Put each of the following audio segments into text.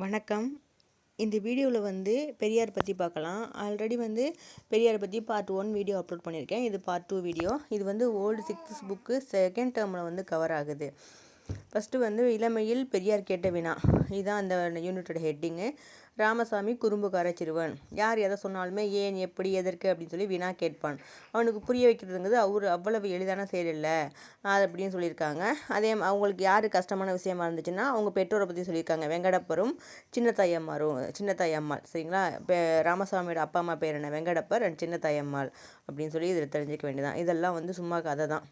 வணக்கம். இந்த வீடியோவில் வந்து பெரியார் பற்றி பார்க்கலாம் ஆல்ரெடி வந்து பெரியார் பற்றி பார்ட் ஒன் வீடியோ அப்லோட் பண்ணியிருக்கேன் இது பார்ட் டூ வீடியோ இது வந்து ஓல்டு சிக்ஸ்த் புக்கு செகண்ட் டேர்மில் வந்து கவர் ஆகுது. ஃபஸ்ட்டு வந்து இளமையில் பெரியார் கேட்ட வினா. இதுதான் அந்த யூனிட்டோட ஹெட்டிங்கு ராமசாமி குறும்புக்கார சிறுவன். யார் எதை சொன்னாலுமே ஏன் எப்படி எதற்கு? அப்படின்னு சொல்லி வினா கேட்பான். அவனுக்கு புரிய வைக்கிறதுங்கிறது அவர் அவ்வளவு எளிதான செயல் இல்லை. அது அப்படின்னு சொல்லியிருக்காங்க. அதே அவங்களுக்கு யார் கஷ்டமான விஷயமா இருந்துச்சுன்னா அவங்க பெற்றோரை பற்றி சொல்லியிருக்காங்க. வெங்கடப்பரும் சின்னத்தாயம்மாரும் சின்னத்தாயம்மாள். சரிங்களா? இப்போ ராமசாமியோட அப்பா அம்மா பேர் என்ன? வெங்கடப்பர் அண்ட் சின்னத்தாயம்மாள் அப்படின்னு சொல்லி இதில் தெரிஞ்சுக்க வேண்டியதான் இதெல்லாம் வந்து சும்மா கதை தான்.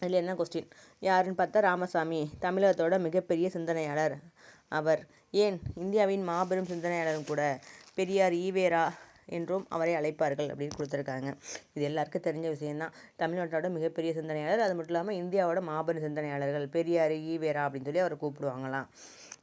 அதில் என்ன கொஸ்டின் யாருன்னு பார்த்தா ராமசாமி தமிழகத்தோட மிகப்பெரிய சிந்தனையாளர். அவர். ஏன்? இந்தியாவின் மாபெரும் சிந்தனையாளரும் கூட பெரியார் ஈவேரா என்றும் அவரை அழைப்பார்கள் அப்படின்னு கொடுத்துருக்காங்க. இது எல்லாருக்கும் தெரிஞ்ச விஷயந்தான் தமிழ்நாட்டோட மிகப்பெரிய சிந்தனையாளர் அது மட்டும் இல்லாமல் இந்தியாவோட மாபெரும் சிந்தனையாளர்கள் பெரியார் ஈவேரா அப்படின்னு சொல்லி அவரை கூப்பிடுவாங்களாம்.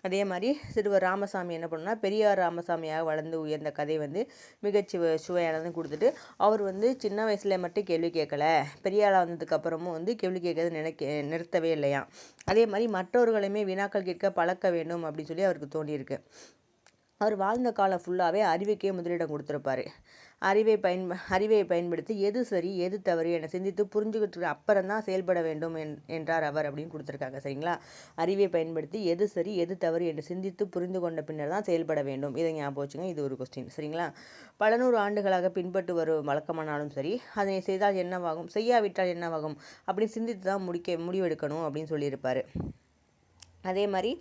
அதே மாதிரி சிறுவர் ராமசாமி என்ன பண்ணால் பெரியார் ராமசாமியாக வளர்ந்து உயர்ந்த கதை வந்து மிகச்சி சுவையானதுன்னு கொடுத்துட்டு அவர் வந்து சின்ன வயசுல மட்டும் கேள்வி கேட்கல. பெரியார் வந்ததுக்கப்புறமும் வந்து கேள்வி கேட்கறது நினைக்க நிறுத்தவே இல்லையா? அதே மாதிரி மற்றவர்களையுமே வினாக்கள் கேட்க பழக்க வேண்டும் அப்படின்னு சொல்லி அவருக்கு தோண்டியிருக்கு அவர் வாழ்ந்த காலம் ஃபுல்லாகவே அறிவுக்கே முதலிடம் கொடுத்துருப்பாரு. அறிவை பயன் அறிவை பயன்படுத்தி எது சரி எது தவறு என சிந்தித்து புரிஞ்சுக்கிட்டு அப்புறம் தான் செயல்பட வேண்டும் என்றார் அவர் அப்படின்னு கொடுத்துருக்காங்க சரிங்களா? அறிவை பயன்படுத்தி எது சரி எது தவறு என்று சிந்தித்து புரிந்து கொண்ட பின்னர் தான் செயல்பட வேண்டும். இதை ஞாபகம் வச்சுங்க இது ஒரு கொஸ்டின் சரிங்களா? பல நூறு ஆண்டுகளாக பின்பற்று வரும் வழக்கமானாலும் சரி அதனை செய்தால் என்னவாகும் செய்யாவிட்டால் என்னவாகும் அப்படின்னு சிந்தித்து தான் முடிக்க முடிவெடுக்கணும் அப்படின்னு சொல்லியிருப்பார். அதே மாதிரி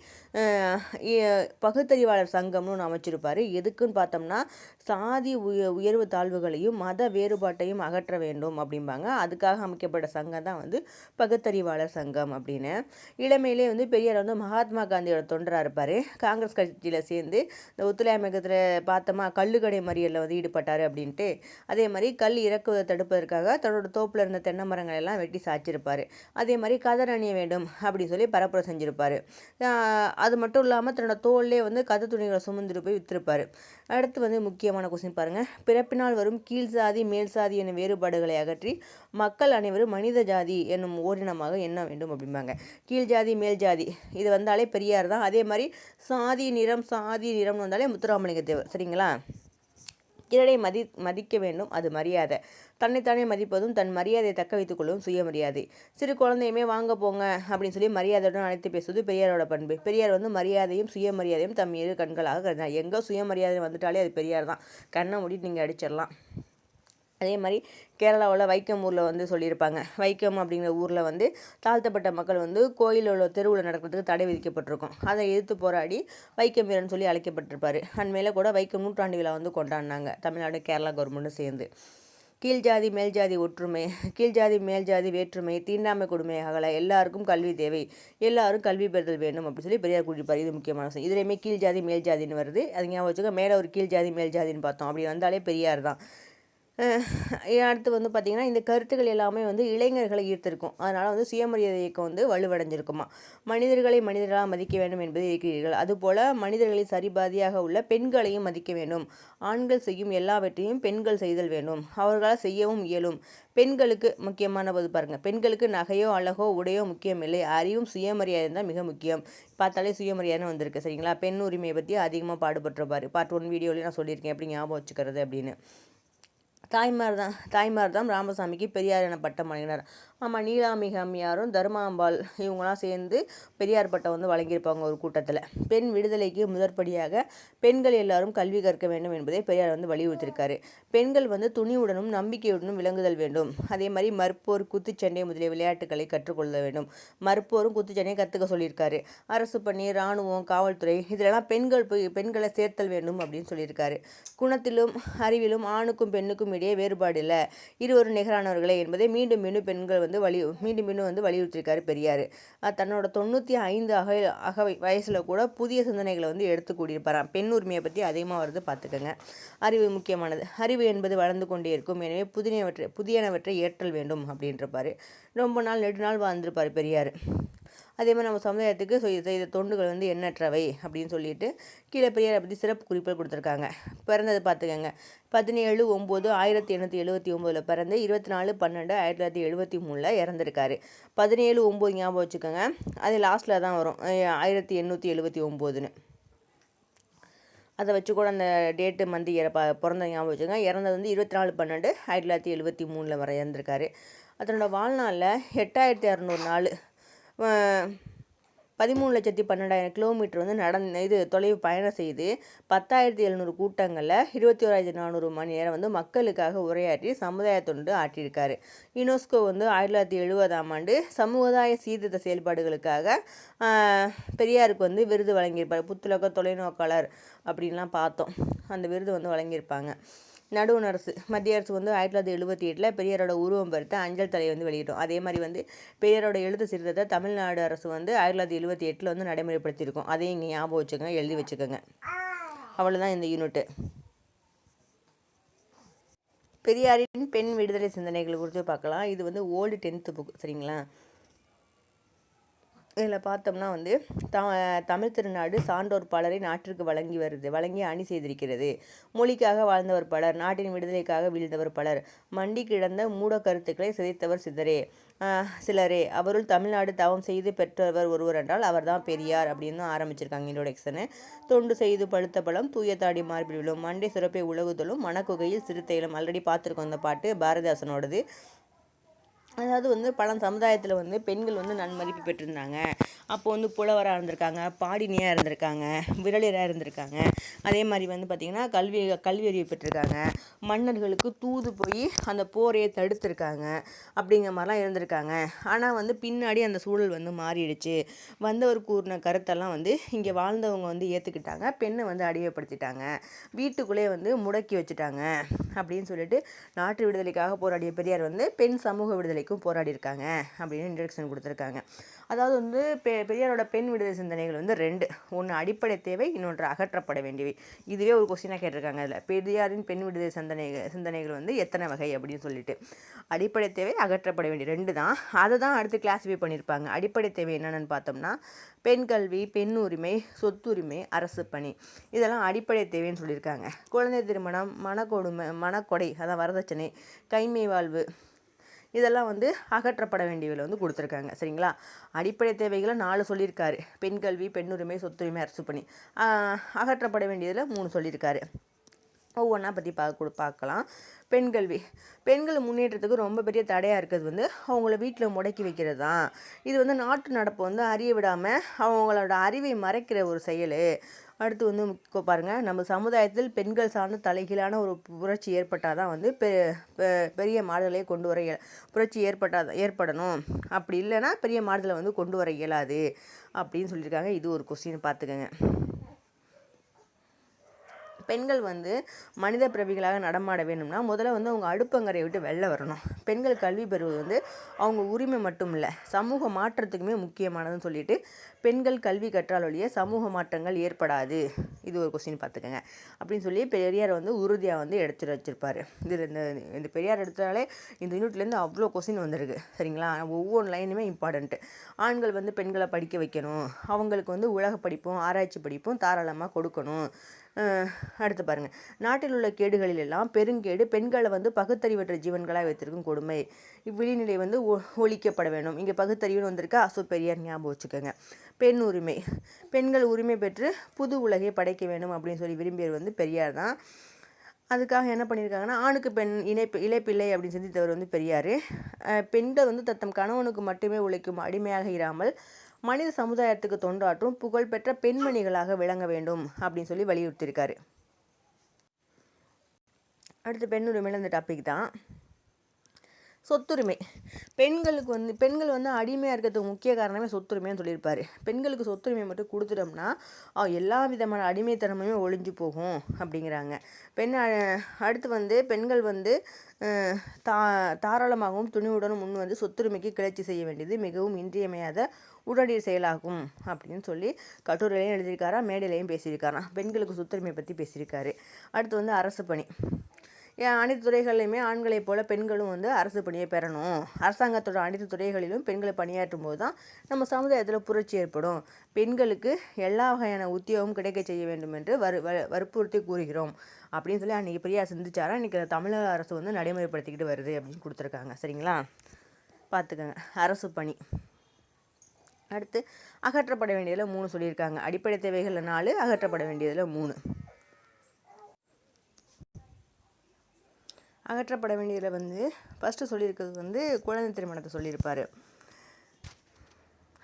பகுத்தறிவாளர் சங்கம்னு ஒன்று அமைச்சிருப்பார். எதுக்குன்னு பார்த்தோம்னா சாதி உய உயர்வு தாழ்வுகளையும் மத வேறுபாட்டையும் அகற்ற வேண்டும் அப்படிம்பாங்க. அதுக்காக அமைக்கப்பட்ட சங்கம் தான் வந்து பகுத்தறிவாளர் சங்கம் அப்படின்னு. இளமையிலே வந்து பெரியார் வந்து மகாத்மா காந்தியோட தொண்டராக இருப்பார். காங்கிரஸ் கட்சியில் சேர்ந்து இந்த ஒத்துழையாமையத்தில் பார்த்தோமா கல்லுக்கடை மறியலில் வந்து ஈடுபட்டார் அப்படின்ட்டு. அதே மாதிரி கல் இறக்குவதை தடுப்பதற்காக தன்னோட தோப்பில் இருந்த தென்னை மரங்கள் எல்லாம் வெட்டி சாய்ச்சிருப்பார். அதே மாதிரி கதர் அணிய வேண்டும் அப்படின்னு சொல்லி பரப்புரை செஞ்சுருப்பார். அது மட்டும் இல்லாமல் தன்னோட தோல்லே வந்து கதை துணிகளை சுமந்துட்டு போய் விற்றுருப்பார் அடுத்து வந்து முக்கியமான கொஸ்டின் பாருங்கள் பிறப்பினால் வரும் கீழ் சாதி மேல் சாதி எனும் வேறுபாடுகளை அகற்றி மக்கள் அனைவரும் மனித ஜாதி என்னும் ஓரினமாக எண்ண வேண்டும் அப்படிம்பாங்க. கீழ் ஜாதி மேல் ஜாதி. இது வந்தாலே பெரியார் தான். அதே மாதிரி சாதி நிறம் சாதி நிறம்னு வந்தாலே முத்துராமலிங்க தேவர். சரிங்களா? இரடை மதி மதிக்க வேண்டும். அது மரியாதை. தன்னைத்தானே மதிப்பதும் தன் மரியாதையை தக்க வைத்துக் கொள்ளவும் சுயமரியாதை. சிறு குழந்தையுமே வாங்க போங்க அப்படின்னு சொல்லி மரியாதையுடன் அழைத்து பேசுவது பெரியாரோட பண்பு. பெரியார் வந்து மரியாதையும் சுயமரியாதையும் தம் இரு கண்களாக கருதினார். எங்கே சுயமரியாதை வந்துட்டாலே அது பெரியார் தான். கண்ணை மூடி நீங்கள் அடிச்சிடலாம். அதே மாதிரி கேரளாவில் வைக்கம் ஊரில் வந்து சொல்லியிருப்பாங்க. வைக்கம் அப்படிங்கிற ஊரில் வந்து தாழ்த்தப்பட்ட மக்கள் வந்து கோயிலில் உள்ள தெருவில் நடக்கிறதுக்கு தடை விதிக்கப்பட்டிருக்கும். அதை எதிர்த்து போராடி வைக்கம் வீரன் சொல்லி அழைக்கப்பட்டிருப்பார். அண்மையில் கூட வைக்கம் நூற்றாண்டு விழா வந்து கொண்டாடினாங்க. தமிழ்நாடு கேரளா கவர்மெண்ட்டும் சேர்ந்து. கீழ் ஜாதி மேல் ஜாதி ஒற்றுமை கீழ் ஜாதி மேல் ஜாதி வேற்றுமை தீண்டாமை கொடுமை அகல எல்லாருக்கும் கல்வி தேவை. எல்லாரும் கல்வி பெறுதல் வேண்டும் அப்படின்னு சொல்லி பெரியார் கூட்டிப்பார் இது முக்கியமான விஷயம். இதுலேயுமே கீழ் ஜாதி மேல் ஜாதின்னு வருது. அது ஞாபகம் வச்சுக்க மேலே ஒரு கீழ் ஜாதி மேல் ஜாதின்னு பார்த்தோம். அப்படி வந்தாலே பெரியார் தான். அடுத்து வந்து பார்த்திங்கன்னா இந்த கருத்துக்கள் எல்லாமே வந்து இளைஞர்களை ஈர்த்திருக்கும். அதனால் வந்து சுயமரியாதை இயக்கம் வந்து வலுவடைஞ்சிருக்குமா? மனிதர்களை மனிதர்களாக மதிக்க வேண்டும் என்பதை இருக்கிறீர்கள் அதுபோல் மனிதர்களை சரிபாதியாக உள்ள பெண்களையும் மதிக்க வேண்டும். ஆண்கள் செய்யும் எல்லாவற்றையும் பெண்கள் செய்தல் வேண்டும். அவர்களால் செய்யவும் இயலும். பெண்களுக்கு முக்கியமான போது பாருங்கள் பெண்களுக்கு நகையோ அழகோ உடையோ முக்கியம் இல்லை. அறிவும் சுயமரியாதை தான் மிக முக்கியம். பார்த்தாலே சுயமரியாதை வந்திருக்கு சரிங்களா? பெண் உரிமையை பற்றி அதிகமாக பாடுபட்டுருப்பார். பார்ட் ஒன் வீடியோலேயே நான் சொல்லியிருக்கேன். எப்படி ஞாபகம் வச்சுக்கிறது அப்படின்னு. தாய்மார் தான் தாய்மார் தான் ராமசாமிக்கு பெரியார் என பட்டம் வழங்கினார். ஆமாம் நீலாமிக அம்மையாரும் தர்மாம்பாள் இவங்களாம் சேர்ந்து பெரியார் பட்டம் வந்து வழங்கியிருப்பாங்க ஒரு கூட்டத்தில். பெண் விடுதலைக்கு முதற்படியாக பெண்கள் எல்லாரும் கல்வி கற்க வேண்டும் என்பதை பெரியார் வந்து வலியுறுத்தியிருக்காரு. பெண்கள் வந்து துணிவுடனும் நம்பிக்கையுடனும் விளங்குதல் வேண்டும். அதே மாதிரி மறுப்போர் குத்துச்சண்டை முதலிய விளையாட்டுகளை கற்றுக்கொள்ள வேண்டும். மறுப்போரும் குத்துச்சண்டையை கற்றுக்க சொல்லியிருக்காரு. அரசு பணி இராணுவம் காவல்துறை இதிலெல்லாம் பெண்கள் போய் பெண்களை சேர்த்தல் வேண்டும் அப்படின்னு சொல்லியிருக்காரு. குணத்திலும் அறிவிலும் ஆணுக்கும் பெண்ணுக்கும் இடையே வேறுபாடு இல்லை. இருவரும் நிகரானவர்களே என்பதை மீண்டும் மீண்டும் பெண்கள் வந்து வலி மீண்டும் மீண்டும் வந்து வலியுறுத்தியிருக்காரு பெரியார். தன்னோட தொண்ணூற்றி ஐந்து அக அகவை வயசில் கூட புதிய சிந்தனைகளை வந்து எடுத்து கூடியிருப்பாராம். பெண் உரிமையை பற்றி அதிகமாக வருது பார்த்துக்கோங்க அறிவு முக்கியமானது. அறிவு என்பது வளர்ந்து கொண்டே இருக்கும். எனவே புதியவற்றை புதியனவற்றை ஏற்றல் வேண்டும் அப்படின்றப்பாரு ரொம்ப நாள் நெடு நாள் வாழ்ந்திருப்பார் பெரியார். அதே மாதிரி நம்ம சமுதாயத்துக்கு செய்த தொண்டுகள் வந்து எண்ணற்றவை அப்படின்னு சொல்லிட்டு கீழே பெரியாரை பற்றி சிறப்பு குறிப்புகள் கொடுத்துருக்காங்க. பிறந்தது பார்த்துக்கோங்க. பதினேழு ஒம்பது ஆயிரத்தி எண்ணூற்றி எழுபத்தி ஒம்போதில் பிறந்து இருபத்தி நாலு பன்னெண்டு ஆயிரத்தி தொள்ளாயிரத்தி எழுபத்தி மூணில் இறந்துருக்காரு. பதினேழு ஒம்பது ஞாபகம் வச்சுக்கோங்க. அது லாஸ்ட்டில் தான் வரும். ஆயிரத்தி எண்ணூற்றி எழுபத்தி ஒம்போதுன்னு. அதை வச்சு கூட அந்த டேட்டு மந்தி இற பிறந்த ஞாபகம் வச்சுக்கோங்க. இறந்தது வந்து இருபத்தி நாலு பன்னெண்டு ஆயிரத்தி தொள்ளாயிரத்தி எழுபத்தி மூணில் வர இறந்துருக்காரு. அதனோட வாழ்நாளில் எட்டாயிரத்தி அறநூறு நாள் பதிமூணு லட்சத்தி பன்னெண்டாயிரம் கிலோமீட்டர் வந்து நடந்து இது தொலைவு பயணம் செய்து பத்தாயிரத்தி எழுநூறு கூட்டங்களில் இருபத்தி ஓராயிரத்தி நானூறு மணி நேரம் வந்து மக்களுக்காக உரையாற்றி சமுதாயத்தொண்டு ஆற்றியிருக்காரு. யுனெஸ்கோ வந்து ஆயிரத்தி தொள்ளாயிரத்தி எழுபதாம் ஆண்டு சமுதாய சீர்திருத்த செயல்பாடுகளுக்காக பெரியாருக்கு வந்து விருது வழங்கியிருப்பார். புத்துலக தொலைநோக்காளர் அப்படின்லாம் பார்த்தோம். அந்த விருது வந்து வழங்கியிருப்பாங்க. நடுவண் அரசு. மத்திய அரசு வந்து ஆயிரத்தி தொள்ளாயிரத்தி எழுபத்தி எட்டில் பெரியாரோட உருவம் பெருத்த அஞ்சல் தலையை வந்து வெளியிட்டோம். அதே மாதிரி வந்து பெரியாரோட எழுத்து சிறுத்தத்தை தமிழ்நாடு அரசு வந்து ஆயிரத்தி தொள்ளாயிரத்தி எழுபத்தி எட்டில் வந்து நடைமுறைப்படுத்தியிருக்கோம். அதையும் இங்கே ஞாபகம் வச்சுக்கோங்க எழுதி வச்சுக்கோங்க. அவ்வளோதான் இந்த யூனிட்டு பெரியாரின் பெண் விடுதலை சிந்தனைகள் குறித்து பார்க்கலாம். இது வந்து ஓல்டு டென்த்து புக் சரிங்களா? இதில் பார்த்தோம்னா வந்து த தமிழ் திருநாடு சான்றோர் பலரை நாட்டிற்கு வழங்கி வருது வழங்கி அணி செய்திருக்கிறது. மொழிக்காக வாழ்ந்தவர் பலர் நாட்டின் விடுதலைக்காக வீழ்ந்தவர் பலர் மண்டி கிடந்த மூட கருத்துக்களை சிதைத்தவர் சிதறே. சிலரே அவருள் தமிழ்நாடு தவம் செய்து பெற்றவர் ஒருவர் என்றால் அவர்தான் பெரியார் அப்படின்னு ஆரம்பிச்சிருக்காங்க இன்ட்ரோடக்ஷனு தொண்டு செய்து பழுத்த பழம் தூய தாடி மார்பில் விழும் மண்டை சுரப்பை உலகுதலும் மணக்குகையில் சிறுத்தையிலும். ஆல்ரெடி பார்த்துருக்கோம் அந்த பாட்டு பாரதிதாசனோடது. அதாவது வந்து பழம் சமுதாயத்தில் வந்து பெண்கள் வந்து நன்மதிப்பு பெற்றிருந்தாங்க. அப்போ வந்து புலவராக இருந்திருக்காங்க பாடினியாக இருந்திருக்காங்க விரலியராக இருந்திருக்காங்க. அதே மாதிரி வந்து பார்த்திங்கன்னா கல்வி கல்வி அறிவு பெற்றிருக்காங்க. மன்னர்களுக்கு தூது போய் அந்த போரையை தடுத்திருக்காங்க அப்படிங்கிற மாதிரிலாம் இருந்திருக்காங்க. ஆனால் வந்து பின்னாடி அந்த சூழல் வந்து மாறிடுச்சு. வந்தவர் கூறின கருத்தெல்லாம் வந்து இங்கே வாழ்ந்தவங்க வந்து ஏற்றுக்கிட்டாங்க பெண்ணை வந்து அடிமைப்படுத்திட்டாங்க. வீட்டுக்குள்ளே வந்து முடக்கி வச்சுட்டாங்க அப்படின்னு சொல்லிட்டு நாட்டு விடுதலைக்காக போராடிய பெரியார் வந்து பெண் சமூக விடுதலைக்கும் போராடி இருக்காங்க அப்படின்னு இன்ட்ரடக்ஷன் கொடுத்துருக்காங்க. அதாவது வந்து பெ பெரியாரோட பெண் விடுதலை சிந்தனைகள் வந்து ரெண்டு. ஒன்று அடிப்படை தேவை இன்னொன்று அகற்றப்பட வேண்டியவை. இதுவே ஒரு கொஸ்டினாக கேட்டிருக்காங்க அதில். பெரியாரின் பெண் விடுதலை சிந்தனைகள் சிந்தனைகள் வந்து எத்தனை வகை அப்படின்னு சொல்லிட்டு. அடிப்படை தேவை அகற்றப்பட வேண்டிய ரெண்டு தான். அதை தான் அடுத்து கிளாஸிஃபை பண்ணியிருப்பாங்க அடிப்படை தேவை என்னென்னு பார்த்தோம்னா பெண் கல்வி பெண் உரிமை சொத்துரிமை அரசு பணி. இதெல்லாம் அடிப்படை தேவைன்னு சொல்லியிருக்காங்க. குழந்தை திருமணம் மனக்கொடுமை மனக்கொடை அதான் வரதட்சணை கைமை வாழ்வு இதெல்லாம் வந்து அகற்றப்பட வேண்டியவில் வந்து கொடுத்துருக்காங்க. சரிங்களா? அடிப்படை தேவைகளை நாலு சொல்லியிருக்காரு. பெண் கல்வி பெண்ணுரிமை சொத்துரிமை அரசு பணி. அகற்றப்பட வேண்டியதில் மூணு சொல்லியிருக்காரு. ஒவ்வொன்றா பற்றி பார்க்க பார்க்கலாம். பெண் கல்வி. பெண்கள் முன்னேற்றத்துக்கு ரொம்ப பெரிய தடையாக இருக்கிறது வந்து அவங்கள வீட்டில் முடக்கி வைக்கிறது தான் இது வந்து நாட்டு நடப்பை வந்து அறிய விடாமல் அவங்களோட அறிவை மறைக்கிற ஒரு செயல். அடுத்து வந்து பாருங்கள் நம்ம சமுதாயத்தில் பெண்கள் சார்ந்த தலைகீழான ஒரு புரட்சி ஏற்பட்டால் தான் வந்து பெ பெரிய மாறுதலை கொண்டு வர புரட்சி ஏற்பட்டால் ஏற்படணும். அப்படி இல்லைன்னா பெரிய மாறுதலை வந்து கொண்டு வர இயலாது. அப்படின்னு சொல்லியிருக்காங்க. இது ஒரு கொஸ்டின் பார்த்துக்கோங்க. பெண்கள் வந்து மனித பிறவிகளாக நடமாட வேணும்னா முதல்ல வந்து அவங்க அடுப்பங்கரை விட்டு வெளில வரணும். பெண்கள் கல்வி பெறுவது வந்து அவங்க உரிமை மட்டும் இல்லை சமூக மாற்றத்துக்குமே முக்கியமானதுன்னு சொல்லிட்டு பெண்கள் கல்வி கற்றால் ஒழிய சமூக மாற்றங்கள் ஏற்படாது. இது ஒரு கொஸ்டின் பார்த்துக்கோங்க. அப்படின்னு சொல்லி பெரியார் வந்து உறுதியாக வந்து எடுத்துட்டு வச்சிருப்பார். இது இந்த இந்த பெரியார் எடுத்தாலே இந்த யூனிட்லேருந்து அவ்வளோ கொஸ்டின் வந்திருக்கு. சரிங்களா? ஒவ்வொரு லைனுமே இம்பார்ட்டண்ட்டு ஆண்கள் வந்து பெண்களை படிக்க வைக்கணும். அவங்களுக்கு வந்து உலக படிப்பும் ஆராய்ச்சி படிப்பும் தாராளமாக கொடுக்கணும். அடுத்து பாருங்கள் நாட்டில் உள்ள கேடுகளில் எல்லாம் பெருங்கேடு பெண்களை வந்து பகுத்தறிவற்ற ஜீவன்களாக வைத்திருக்கும் கொடுமை. இவ்விழிநிலை வந்து ஒ ஒழிக்கப்பட வேண்டும். இங்கே பகுத்தறிவுன்னு வந்திருக்கா அசோ பெரியார் ஞாபகம் வச்சுக்கோங்க. பெண் உரிமை. பெண்கள் உரிமை பெற்று புது உலகை படைக்க வேண்டும் அப்படின்னு சொல்லி விரும்பியவர் வந்து பெரியார் தான். அதுக்காக என்ன பண்ணியிருக்காங்கன்னா ஆணுக்கு பெண் இணைப்பு இழைப்பில்லை அப்படின்னு சிந்தித்தவர் வந்து பெரியார். பெண்கள் வந்து தத்தம் கணவனுக்கு மட்டுமே உழைக்கும் அடிமையாக இராமல் மனித சமுதாயத்துக்கு தொண்டாற்றும் புகழ்பெற்ற பெண்மணிகளாக விளங்க வேண்டும் அப்படின்னு சொல்லி வலியுறுத்தியிருக்காரு. அடுத்து பெண்ணுரிமையில் இந்த டாபிக் தான். சொத்துரிமை. பெண்களுக்கு வந்து பெண்கள் வந்து அடிமையாக இருக்கிறதுக்கு முக்கிய காரணமே சொத்துரிமைன்னு சொல்லியிருப்பார். பெண்களுக்கு சொத்துரிமை மட்டும் கொடுத்துட்டோம்னா எல்லா விதமான அடிமைத்தனமுமே ஒழிஞ்சு போகும் அப்படிங்கிறாங்க. பெண் அடுத்து வந்து பெண்கள் வந்து தா தாராளமாகவும் துணிவுடனும் முன் வந்து சொத்துரிமைக்கு கிளர்ச்சி செய்ய வேண்டியது மிகவும் இன்றியமையாத உடனடி செயலாகும் அப்படின்னு சொல்லி கட்டுரையிலையும் எழுதியிருக்காரா மேடையிலையும் பேசியிருக்காராம் பெண்களுக்கு சொத்துரிமை பற்றி பேசியிருக்காரு. அடுத்து வந்து அரசு பணி. அனைத்து துறைகள்லையுமே ஆண்களைப் போல பெண்களும் வந்து அரசு பணியை பெறணும். அரசாங்கத்தோட அனைத்து துறைகளிலும் பெண்களை பணியாற்றும் போது தான் நம்ம சமுதாயத்தில் புரட்சி ஏற்படும். பெண்களுக்கு எல்லா வகையான உத்தியோகம் கிடைக்க செய்ய வேண்டும் என்று வறு வ- வற்புறுத்தி கூறுகிறோம். அப்படின்னு சொல்லி அன்றைக்கி பெரியார் சிந்திச்சாரா? இன்றைக்கி தமிழக அரசு வந்து நடைமுறைப்படுத்திக்கிட்டு வருது அப்படின்னு கொடுத்துருக்காங்க. சரிங்களா? பார்த்துக்கோங்க. அரசு பணி. அடுத்து அகற்றப்பட வேண்டியதில் மூணு சொல்லியிருக்காங்க. அடிப்படை தேவைகளில் நாலு அகற்றப்பட வேண்டியதில் மூணு. அகற்றப்பட வேண்டியதில் வந்து ஃபஸ்ட்டு சொல்லியிருக்கிறது வந்து குழந்தை திருமணத்தை சொல்லியிருப்பார்.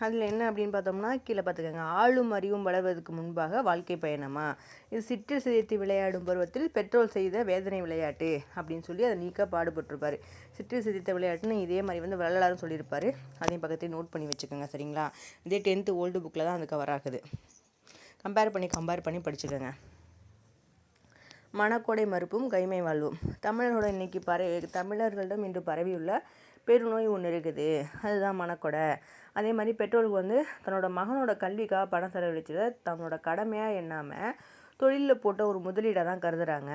அதில் என்ன அப்படின்னு பார்த்தோம்னா கீழே பார்த்துக்கோங்க. ஆளும் அறிவும் வளர்வதற்கு முன்பாக வாழ்க்கை பயணமா? இது சிற்றில் சிதைத்து விளையாடும் பருவத்தில் பெட்ரோல் செய்த வேதனை விளையாட்டு அப்படின்னு சொல்லி அதை நீக்க பாடுபட்டிருப்பார். சிற்றில் சிதைத்த விளையாட்டுன்னு இதே மாதிரி வந்து வரலாறும் சொல்லியிருப்பார். அதையும் பக்கத்தையும் நோட் பண்ணி வச்சுக்கோங்க சரிங்களா? இதே டென்த்து ஓல்டு புக்கில் தான் அது கவர் ஆகுது. கம்பேர் பண்ணி கம்பேர் பண்ணி படிச்சுக்கோங்க. மனக்கொடை மறுப்பும் கைமை வாழ்வும். தமிழர்களோட இன்னைக்கு பரவி தமிழர்களிடம் இன்று பரவியுள்ள பெருநோய் ஒன்று இருக்குது. அதுதான் மனக்கொடை. அதே மாதிரி பெற்றோருக்கு வந்து தன்னோட மகனோட கல்விக்காக பணம் செலவழிச்சதை தன்னோட கடமையாக எண்ணாமல் தொழிலில் போட்ட ஒரு முதலீடாக தான் கருதுகிறாங்க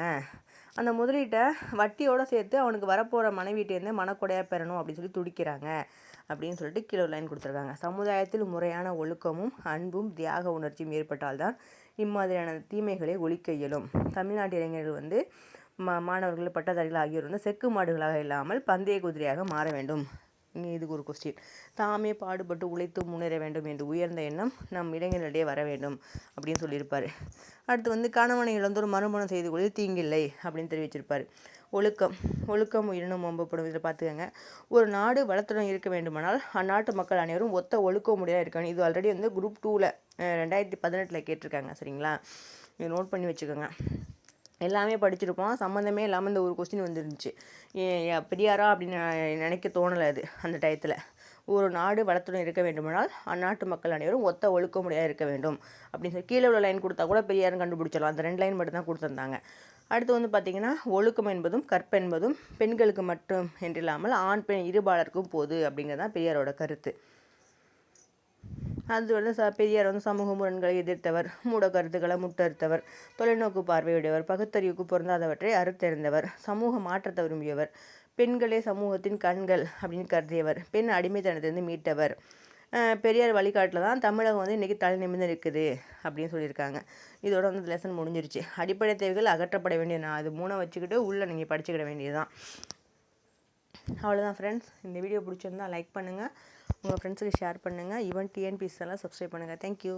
அந்த முதலீட்டை வட்டியோடு சேர்த்து அவனுக்கு வரப்போகிற மனைவிட்டேருந்து மனக்கொடையாக பெறணும் அப்படின்னு சொல்லி துடிக்கிறாங்க. அப்படின்னு சொல்லிட்டு கீழே லைன் கொடுத்துருக்காங்க. சமுதாயத்தில் முறையான ஒழுக்கமும் அன்பும் தியாக உணர்ச்சியும் ஏற்பட்டால்தான் இம்மாதிரியான தீமைகளை ஒழிக்க இயலும். தமிழ்நாட்டு இளைஞர்கள் வந்து மா மாணவர்கள் பட்டதாரிகள் ஆகியோர் வந்து செக்கு மாடுகளாக இல்லாமல் பந்தய குதிரையாக மாற வேண்டும். இங்கே இதுக்கு ஒரு கொஸ்டின் தாமே பாடுபட்டு உழைத்து முன்னேற வேண்டும் என்று உயர்ந்த எண்ணம் நம் இளைஞர்களிடையே வர வேண்டும் அப்படின்னு சொல்லியிருப்பார். அடுத்து வந்து கணவனை இழந்தோர் மறுமணம் செய்து கொள்வது தீங்கில்லை அப்படின்னு தெரிவிச்சிருப்பார். ஒழுக்கம் ஒழுக்கம் உயிரினும் ஒம்பப்படும் இதில் பார்த்துக்கங்க. ஒரு நாடு வளத்துடன் இருக்க வேண்டுமானால் அந்நாட்டு மக்கள் அனைவரும் ஒத்த ஒழுக்கமுடையாக இருக்கணும் இது ஆல்ரெடி வந்து குரூப் டூவில் ரெண்டாயிரத்தி பதினெட்டில் கேட்டிருக்காங்க சரிங்களா? இது நோட் பண்ணி வச்சுக்கோங்க. எல்லாமே படிச்சிருப்போம். சம்மந்தமே இல்லாமல் இந்த ஒரு கொஸ்டின் வந்துருந்துச்சு. ஏ- பெரியாரா அப்படின்னு நினைக்க தோணலை அது அந்த டயத்தில் ஒரு நாடு வளத்துடன் இருக்க வேண்டுமானால் அந்நாட்டு மக்கள் அனைவரும் ஒத்த ஒழுக்கமுடையாக இருக்க வேண்டும். அப்படின்னு சொல்லி கீழே உள்ள லைன் கொடுத்தா கூட பெரியாரும் கண்டுபிடிச்சிடலாம். அந்த ரெண்டு லைன் மட்டும் தான் கொடுத்துருந்தாங்க. அடுத்து வந்து பார்த்திங்கன்னா ஒழுக்கம் என்பதும் கற்பென்பதும் பெண்களுக்கு மட்டும் என்றில்லாமல் ஆண் பெண் இருபாலருக்கும் போது அப்படிங்கிறது தான் பெரியாரோட கருத்து. அது வந்து ச பெரியார் வந்து சமூக முரண்களை எதிர்த்தவர் மூட கருத்துக்களை முட்டறுத்தவர் தொலைநோக்கு பார்வையுடையவர் பகுத்தறிவுக்கு பொருந்தாதவற்றை அறுத்தெறிந்தவர் சமூக மாற்றத்தை விரும்பியவர் பெண்களே சமூகத்தின் கண்கள் அப்படின்னு கருதியவர். பெண் அடிமைத்தனத்திலிருந்து மீட்டவர். பெரியார் வழிகாட்டில் தான் தமிழகம் வந்து இன்றைக்கி தலை நிமிர்ந்து இருக்குது அப்படின்னு சொல்லியிருக்காங்க. இதோட வந்து லெசன் முடிஞ்சிருச்சு. அடிப்படை தேவைகள் அகற்றப்பட வேண்டிய நான் அது மூணை வச்சுக்கிட்டு உள்ளே நீங்கள் படிச்சுக்கிட வேண்டியதுதான். அவ்வளோதான் ஃப்ரெண்ட்ஸ் இந்த வீடியோ பிடிச்சிருந்தா லைக் பண்ணுங்கள் உங்கள் ஃப்ரெண்ட்ஸுக்கு ஷேர் பண்ணுங்கள் ஈவன் டிஎன்பிஎஸ் எல்லாம் சப்ஸ்கிரைப் பண்ணுங்கள் தேங்க்யூ